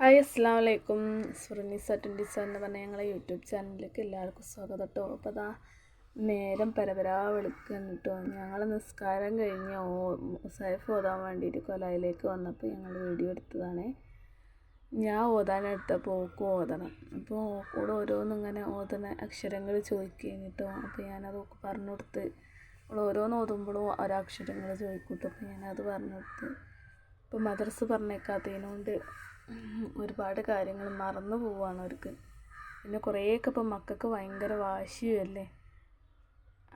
Hi അസ്സാം വലൈക്കും സുറനീസ twenty seven എന്ന് ഞങ്ങളെ യൂട്യൂബ് ചാനലിലേക്ക് എല്ലാവർക്കും സ്വാഗതം കേട്ടോ അപ്പോൾ അതാ നേരം പരപരാ വെളുക്കുന്നു ഞങ്ങൾ നിസ്കാരം കഴിഞ്ഞ് ഓ സൈഫ് ഓതാൻ വേണ്ടിയിട്ട് കൊലായിലേക്ക് വന്നപ്പോൾ ഞങ്ങൾ വീഡിയോ എടുത്തതാണ്. ഞാൻ ഓതാനെടുത്തപ്പോൾ ഓക്ക് ഓതണം. അപ്പോൾ ഓക്കോട് ഓരോന്നിങ്ങനെ ഓതുന്ന അക്ഷരങ്ങൾ ചോദിക്കുകയും കേട്ടോ അപ്പോൾ ഞാനത് ഓക്ക് പറഞ്ഞു കൊടുത്ത് അവൾ ഓരോന്ന് ഓതുമ്പോഴും ഓരോ അക്ഷരങ്ങൾ ചോദിക്കും കേട്ടോ അപ്പോൾ ഞാനത് പറഞ്ഞു കൊടുത്ത് ഇപ്പോൾ മദ്രസ് പറഞ്ഞേക്കാത്തതിനോണ്ട് ഒരുപാട് കാര്യങ്ങൾ മറന്നു പോവുകയാണ് അവർക്ക്. പിന്നെ കുറേയൊക്കെ ഇപ്പം മക്കൾക്ക് ഭയങ്കര വാശിയുമല്ലേ?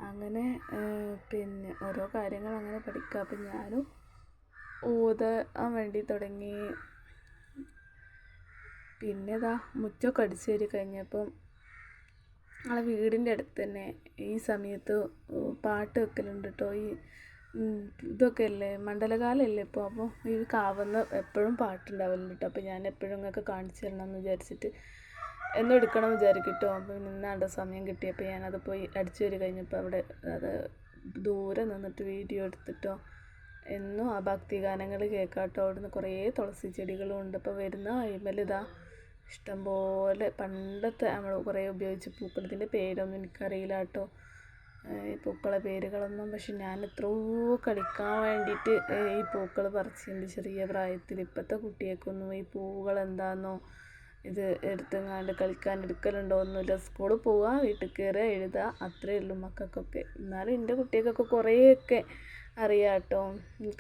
അങ്ങനെ പിന്നെ ഓരോ കാര്യങ്ങൾ അങ്ങനെ പഠിക്കുക അപ്പം ഞാനും ഊതാൻ വേണ്ടി തുടങ്ങി. പിന്നെ ഇതാ മുറ്റമൊക്കെ അടിച്ചു കയറി കഴിഞ്ഞപ്പം നമ്മളെ വീടിന്റെ അടുത്ത് തന്നെ ഈ സമയത്ത് പാട്ട് വെക്കലുണ്ട് കേട്ടോ ഈ ഇതൊക്കെ അല്ലേ മണ്ഡലകാലമല്ലേ ഇപ്പോൾ അപ്പോൾ ഈ കാവന്ന് എപ്പോഴും പാട്ടുണ്ടാവലുണ്ട് കേട്ടോ അപ്പോൾ ഞാൻ എപ്പോഴും നിങ്ങൾക്ക് കാണിച്ചു തരണം എന്ന് വിചാരിച്ചിട്ട് എന്നും എടുക്കണം വിചാരിക്കും കേട്ടോ അപ്പോൾ നിന്നാണ്ട് സമയം കിട്ടിയപ്പോൾ ഞാനത് പോയി അടിച്ചു വരി കഴിഞ്ഞപ്പോൾ അവിടെ അത് ദൂരെ നിന്നിട്ട് വീഡിയോ എടുത്തിട്ടോ. എന്നും ആ ഭക്തി ഗാനങ്ങൾ കേൾക്കാട്ടോ അവിടുന്ന് കുറേ തുളസി ചെടികളും ഉണ്ട്. അപ്പോൾ വരുന്ന അയിമലിതാ ഇഷ്ടംപോലെ പണ്ടത്തെ നമ്മൾ കുറേ ഉപയോഗിച്ച പൂക്കളത്തിന്റെ പേരൊന്നും എനിക്കറിയില്ല കേട്ടോ ഈ പൂക്കളെ പേരുകളൊന്നും പക്ഷെ ഞാൻ എത്രയോ കളിക്കാൻ വേണ്ടിയിട്ട് ഈ പൂക്കൾ പറിച്ചിട്ടുണ്ട്. ചെറിയ പ്രായത്തിൽ ഇപ്പോഴത്തെ കുട്ടികൾക്കൊന്നും ഈ പൂവുകൾ എന്താണെന്നോ ഇത് എടുത്തെങ്ങാണ്ട് കളിക്കാൻ എടുക്കലുണ്ടോ ഒന്നുമില്ല. സ്കൂളിൽ പോവുക വീട്ടിൽ കയറുക എഴുതുക അത്രയേ ഉള്ളൂ മക്കൾക്കൊക്കെ. എന്നാലും എന്റെ കുട്ടികൾക്കൊക്കെ കുറേയൊക്കെ അറിയാം കേട്ടോ.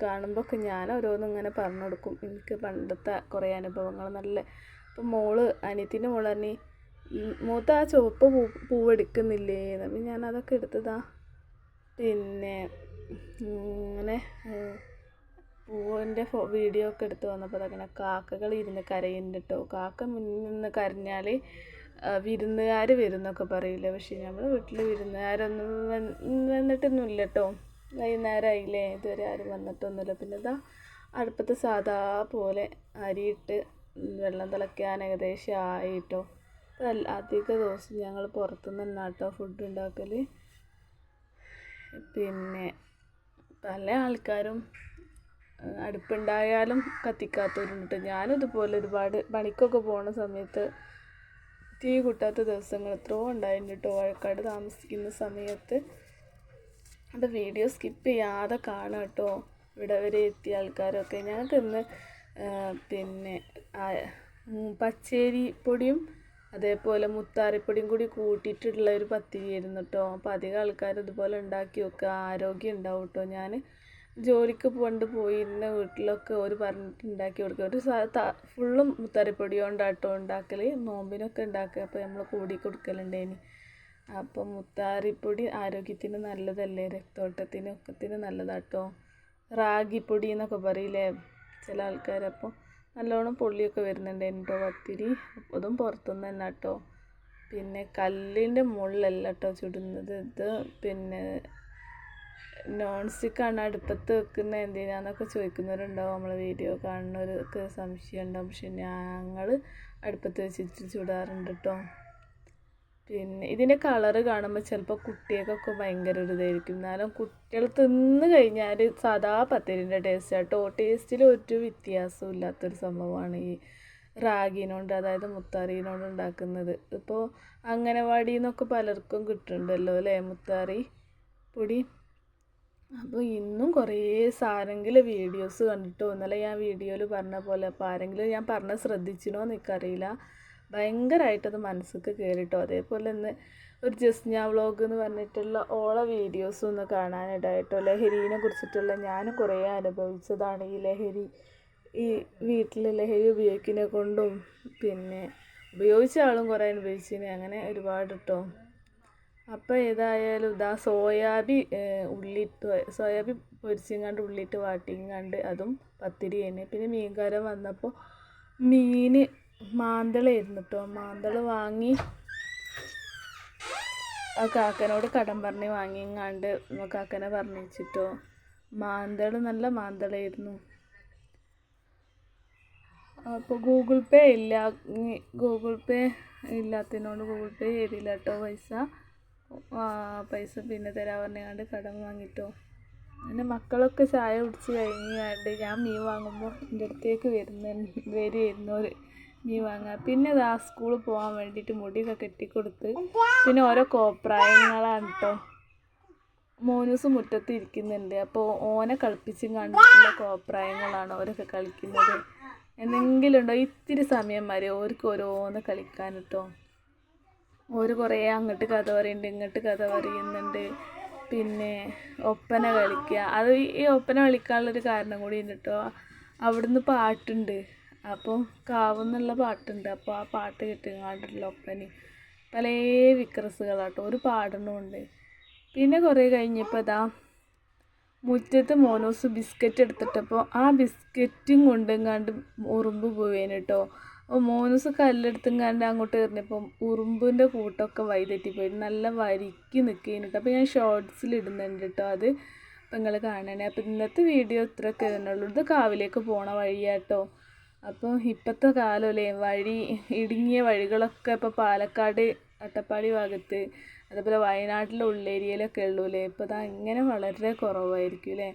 കാണുമ്പോൾ ഒക്കെ ഞാൻ ഓരോന്നും ഇങ്ങനെ പറഞ്ഞു കൊടുക്കും. എനിക്ക് പണ്ടത്തെ കുറേ അനുഭവങ്ങൾ നല്ല ഇപ്പം മോൾ അനിയത്തിന്റെ മോൾ തന്നെ മൂത്ത ആ ചുവപ്പ് പൂ പൂവെടുക്കുന്നില്ലേ? ഞാൻ അതൊക്കെ എടുത്തതാ. പിന്നെ ഇങ്ങനെ പൂവിന്റെ വീഡിയോ ഒക്കെ എടുത്ത് വന്നപ്പോൾ അതങ്ങനെ കാക്കകൾ ഇരുന്ന് കരയുന്നുണ്ട് കേട്ടോ കാക്ക മുന്നിൽ നിന്ന് കരഞ്ഞാൽ വിരുന്നുകാർ വരുന്നൊക്കെ പറയില്ല? പക്ഷേ നമ്മുടെ വീട്ടിൽ വിരുന്നുകാരൊന്നും വന്നിട്ടൊന്നുമില്ല കേട്ടോ വൈകുന്നേരമായില്ലേ ഇതുവരെ ആരും വന്നിട്ടൊന്നുമില്ല. പിന്നെ ഇതാ അടുപ്പത്ത് സാധാ പോലെ അരിയിട്ട് വെള്ളം തിളയ്ക്കാൻ ഏകദേശം ആയിട്ടോ അധിക ദിവസം ഞങ്ങൾ പുറത്തുനിന്ന് തന്നെ കേട്ടോ ഫുഡ് ഉണ്ടാക്കൽ പിന്നെ പല ആൾക്കാരും അടുപ്പുണ്ടായാലും കത്തിക്കാത്തവരുണ്ട്. ഞാനും ഇതുപോലെ ഒരുപാട് പണിക്കൊക്കെ പോണ സമയത്ത് തീ കൂട്ടാത്ത ദിവസങ്ങൾ എത്രയോ ഉണ്ടായിട്ടുണ്ട് കേട്ടോ. വഴക്കാട് താമസിക്കുന്ന സമയത്ത്. അത് വീഡിയോ സ്കിപ്പ് ചെയ്യാതെ കാണാം കേട്ടോ. ഇവിടെ വരെ എത്തിയ ആൾക്കാരൊക്കെ. ഞങ്ങൾക്ക് ഇന്ന് പിന്നെ പച്ചേരി പൊടിയും അതേപോലെ മുത്താറിപ്പൊടിയും കൂടി കൂട്ടിയിട്ടുള്ള ഒരു പത്തിരിയായിരുന്നു കേട്ടോ അപ്പോൾ അധികം ആൾക്കാർ ഇതുപോലെ ഉണ്ടാക്കി വെക്കുക. ആരോഗ്യം ഉണ്ടാവും കേട്ടോ ഞാൻ ജോലിക്ക് കൊണ്ട് പോയിരുന്ന വീട്ടിലൊക്കെ ഒരു പറഞ്ഞിട്ട് ഉണ്ടാക്കി കൊടുക്കുക ഒരു ഫുള്ളും മുത്താറിപ്പൊടി കൊണ്ടാട്ടോ ഉണ്ടാക്കൽ നോമ്പിനൊക്കെ ഉണ്ടാക്കുക. അപ്പോൾ നമ്മൾ കൂടി കൊടുക്കലുണ്ടേനി. അപ്പം മുത്താറിപ്പൊടി ആരോഗ്യത്തിന് നല്ലതല്ലേ? രക്തോട്ടത്തിന് ഒക്കത്തിന് നല്ലതാട്ടോ. റാഗിപ്പൊടി എന്നൊക്കെ പറയില്ലേ? ചില ആൾക്കാർ അപ്പോൾ നല്ലോണം പൊള്ളിയൊക്കെ വരുന്നുണ്ട് കേട്ടോ പത്തിരി അതും പുറത്തുനിന്ന് തന്നെ കേട്ടോ. പിന്നെ കല്ലിന്റെ മുകളിലല്ല കേട്ടോ ചുടുന്നത്. ഇത് പിന്നെ നോൺ സ്റ്റിക്കാണ് അടുപ്പത്ത് വെക്കുന്നത് എന്തിനാന്നൊക്കെ ചോദിക്കുന്നവരുണ്ടാവും. നമ്മളെ വീഡിയോ കാണുന്നവർക്ക് സംശയം ഉണ്ടാവും പക്ഷെ ഞങ്ങൾ അടുപ്പത്ത് വെച്ചിട്ട് ചുടാറുണ്ട് കേട്ടോ. പിന്നെ ഇതിന്റെ കളറ് കാണുമ്പോൾ ചിലപ്പോൾ കുട്ടികൾക്കൊക്കെ ഭയങ്കര ഒരു ഇതായിരിക്കും. എന്നാലും കുട്ടികൾ തിന്ന് കഴിഞ്ഞാൽ സാധാ പത്തിരിന്റെ ടേസ്റ്റ് കേട്ടോ ടേസ്റ്റിൽ ഒരു വ്യത്യാസവും ഇല്ലാത്തൊരു സംഭവമാണ് ഈ റാഗിനോണ്ട് അതായത് മുത്താറിനോണ്ട് ഉണ്ടാക്കുന്നത്. ഇപ്പോൾ അംഗനവാടിയിൽ നിന്നൊക്കെ പലർക്കും കിട്ടുന്നുണ്ടല്ലോ അല്ലേ മുത്താറി പൊടി? അപ്പോൾ ഇന്നും കുറേ സാരെങ്കിലും വീഡിയോസ് കണ്ടിട്ടോ? ഇന്നലെ ഞാൻ വീഡിയോയിൽ പറഞ്ഞ പോലെ അപ്പോൾ ആരെങ്കിലും ഞാൻ പറഞ്ഞ ശ്രദ്ധിച്ചിനോ എനിക്കറിയില്ല. ഭയങ്കരമായിട്ടത് മനസ്സിലേക്ക് കയറിട്ടോ അതേപോലെ തന്നെ ഒരു ജസ്ന വ്ളോഗ് എന്ന് പറഞ്ഞിട്ടുള്ള ഓള വീഡിയോസും ഒന്ന് കാണാനിടായിട്ടോ. ലഹരീനെ കുറിച്ചിട്ടുള്ള ഞാൻ കുറേ അനുഭവിച്ചതാണ് ഈ ലഹരി ഈ വീട്ടിൽ ലഹരി ഉപയോഗിക്കുന്നതിനെ കൊണ്ടും പിന്നെ ഉപയോഗിച്ച ആളും കുറേ അനുഭവിച്ചിന്. അങ്ങനെ ഒരുപാട് കേട്ടോ അപ്പോൾ ഏതായാലും ഇതാ സോയാബി ഉള്ളിട്ട് സോയാബി പൊരിച്ചിങ്ങാണ്ട് ഉള്ളിട്ട് വാട്ടിങ്ങാണ്ട് അതും പത്തിരി തന്നെ പിന്നെ മീൻകാരം വന്നപ്പോൾ മീൻ മാന്തളായിരുന്നു കേട്ടോ മാന്തൾ വാങ്ങി ആ കാക്കനോട് കടം പറഞ്ഞ് വാങ്ങിങ്ങാണ്ട് കാക്കനെ പറഞ്ഞു വെച്ചിട്ടോ മാന്തൾ നല്ല മാന്തളായിരുന്നു. അപ്പോൾ ഗൂഗിൾ പേ ഇല്ല. ഗൂഗിൾ പേ ഇല്ലാത്തതിനോട് ഗൂഗിൾ പേ ചെയ്തില്ല കേട്ടോ പൈസ. പൈസ പിന്നെ തരാൻ പറഞ്ഞാണ്ട് കടം വാങ്ങിട്ടോ. എന്റെ മക്കളൊക്കെ ചായ കുടിച്ച് കഴിഞ്ഞാണ്ട് ഞാൻ മീൻ വാങ്ങുമ്പോൾ എന്റെ അടുത്തേക്ക് വരുന്ന വരുമായിരുന്നു മീൻ വാങ്ങുക പിന്നെ ഇതാ സ്കൂളിൽ പോകാൻ വേണ്ടിയിട്ട് മുടിയൊക്കെ കെട്ടിക്കൊടുത്ത്. പിന്നെ ഓരോ കോപ്രായങ്ങളാണ് കേട്ടോ മോനൂസ് മുറ്റത്ത് ഇരിക്കുന്നുണ്ട്. അപ്പോൾ ഓനെ കളിപ്പിച്ചും കണ്ടിട്ടുള്ള കോപ്രായങ്ങളാണ് ഓരൊക്കെ കളിക്കുന്നത്. എന്തെങ്കിലും ഉണ്ടോ ഇത്തിരി സമയം വരെ ഓർക്ക് ഓരോന്ന് കളിക്കാൻ കേട്ടോ ഓര് കുറേ അങ്ങോട്ട് കഥ പറയുന്നുണ്ട് ഇങ്ങോട്ട് കഥ പറയുന്നുണ്ട്. പിന്നെ ഒപ്പന കളിക്കുക അത് ഈ ഒപ്പന കളിക്കാനുള്ളൊരു കാരണം കൂടി ഉണ്ട് കേട്ടോ അവിടുന്ന് പാട്ടുണ്ട്. അപ്പോൾ കാവെന്നുള്ള പാട്ടുണ്ട്. അപ്പോൾ ആ പാട്ട് കിട്ടുങ്ങാണ്ടുള്ള ഒപ്പന. പല വിക്രസുകളാട്ടോ. ഒരു പാടണമുണ്ട് പിന്നെ കുറേ കഴിഞ്ഞപ്പോൾ ഇതാ മുറ്റത്ത് മോനോസ് ബിസ്ക്കറ്റ് എടുത്തിട്ടപ്പോൾ ആ ബിസ്ക്കറ്റും കൊണ്ടെങ്ങാണ്ട് ഉറുമ്പ് പോവേന് കേട്ടോ അപ്പോൾ മോനോസ് കല്ലെടുത്തെങ്ങാണ്ട് അങ്ങോട്ട് എറിഞ്ഞപ്പം ഉറുമ്പിന്റെ കൂട്ടമൊക്കെ വൈതെറ്റിപ്പോയി നല്ല വരിക്ക് നിൽക്കേന് കേട്ടോ അപ്പോൾ ഞാൻ ഷോർട്സിൽ ഇടുന്നുണ്ട് കേട്ടോ അത് നിങ്ങൾ കാണണേ. അപ്പോൾ ഇന്നത്തെ വീഡിയോ ഇത്രയൊക്കെ തന്നെയുള്ളൂ ഇത് കാവിലേക്ക് പോണ വഴിയാട്ടോ. അപ്പോൾ ഇപ്പോഴത്തെ കാലമല്ലേ? വഴി ഇടുങ്ങിയ വഴികളൊക്കെ ഇപ്പോൾ പാലക്കാട് അട്ടപ്പാടി ഭാഗത്ത് അതേപോലെ വയനാട്ടിലെ ഉള്ളേരിയയിലൊക്കെ ഉള്ളൂല്ലേ? ഇപ്പോൾ ദാ ഇങ്ങനെ വളരെ കുറവായിരിക്കും അല്ലേ?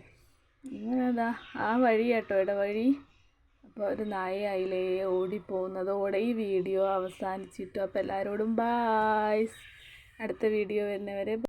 ഇങ്ങനെ ദാ ആ വഴി കേട്ടോ ഇടവഴി. അപ്പോൾ ഒരു നായയായില്ലേ ഓടിപ്പോകുന്നതോടെ ഈ വീഡിയോ അവസാനിച്ചിട്ടു. അപ്പോൾ എല്ലാവരോടും ബായ് അടുത്ത വീഡിയോ വരുന്നവരെ